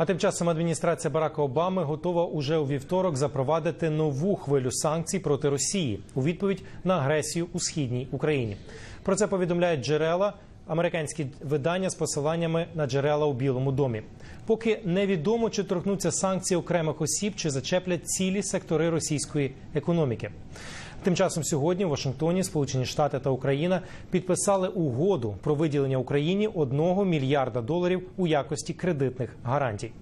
А тим часом адміністрація Барака Обами готова уже у вівторок запровадити нову хвилю санкцій проти Росії у відповідь на агресію у східній Україні. Про це повідомляють джерела. Американські видання з посиланнями на джерела у Білому домі. Поки невідомо, чи торкнуться санкції окремих осіб, чи зачеплять цілі сектори російської економіки. Тим часом сьогодні в Вашингтоні Сполучені Штати та Україна підписали угоду про виділення Україні 1 мільярда доларів у якості кредитних гарантій.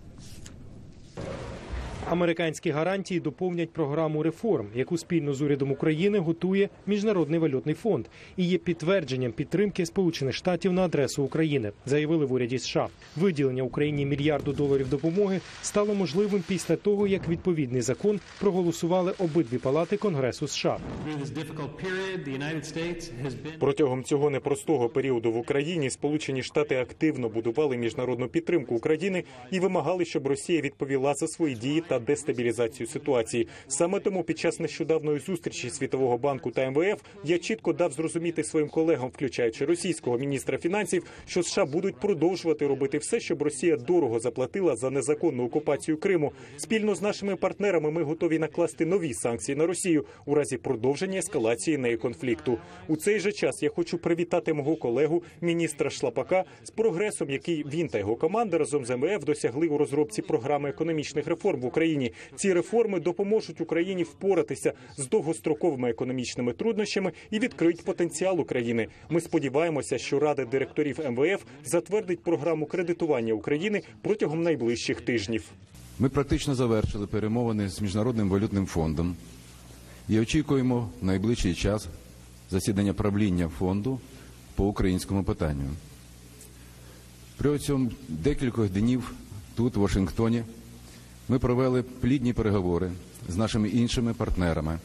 Американські гарантії доповнять програму реформ, яку спільно з урядом України готує Міжнародний валютний фонд і є підтвердженням підтримки Сполучених Штатів на адресу України, заявили в уряді США. Виділення Україні мільярду доларів допомоги стало можливим після того, як відповідний закон проголосували обидві палати Конгресу США. Протягом цього непростого періоду в Україні Сполучені Штати активно будували міжнародну підтримку України і вимагали, щоб Росія відповіла за свої дії та дестабілізацію ситуації. Саме тому під час нещодавної зустрічі Світового банку та МВФ я чітко дав зрозуміти своїм колегам, включаючи російського міністра фінансів, що США будуть продовжувати робити все, щоб Росія дорого заплатила за незаконну окупацію Криму. Спільно з нашими партнерами ми готові накласти нові санкції на Росію у разі продовження ескалації неї конфлікту. У цей же час я хочу привітати мого колегу, міністра Шлапака, з прогресом, який він та його команда разом з МВФ досягли у розробці програми економічних реформ в Україні. Ці реформи допоможуть Україні впоратися з довгостроковими економічними труднощами і відкриють потенціал України. Ми сподіваємося, що Рада директорів МВФ затвердить програму кредитування України протягом найближчих тижнів. Ми практично завершили перемовини з Міжнародним валютним фондом і очікуємо в найближчий час засідання правління фонду по українському питанню. Протягом декількох днів тут, в Вашингтоні, ми провели плідні переговори з нашими іншими партнерами.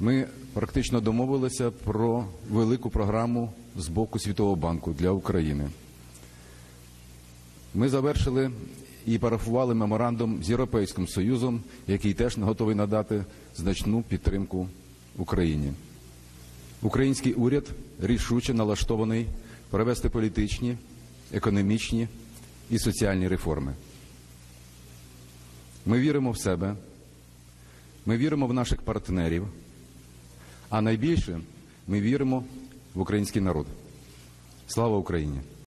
Ми практично домовилися про велику програму з боку Світового банку для України. Ми завершили і парафували меморандум з Європейським Союзом, який теж готовий надати значну підтримку Україні. Український уряд рішуче налаштований провести політичні, економічні і соціальні реформи. Ми віримо в себе, ми віримо в наших партнерів, а найбільше ми віримо в український народ. Слава Україні!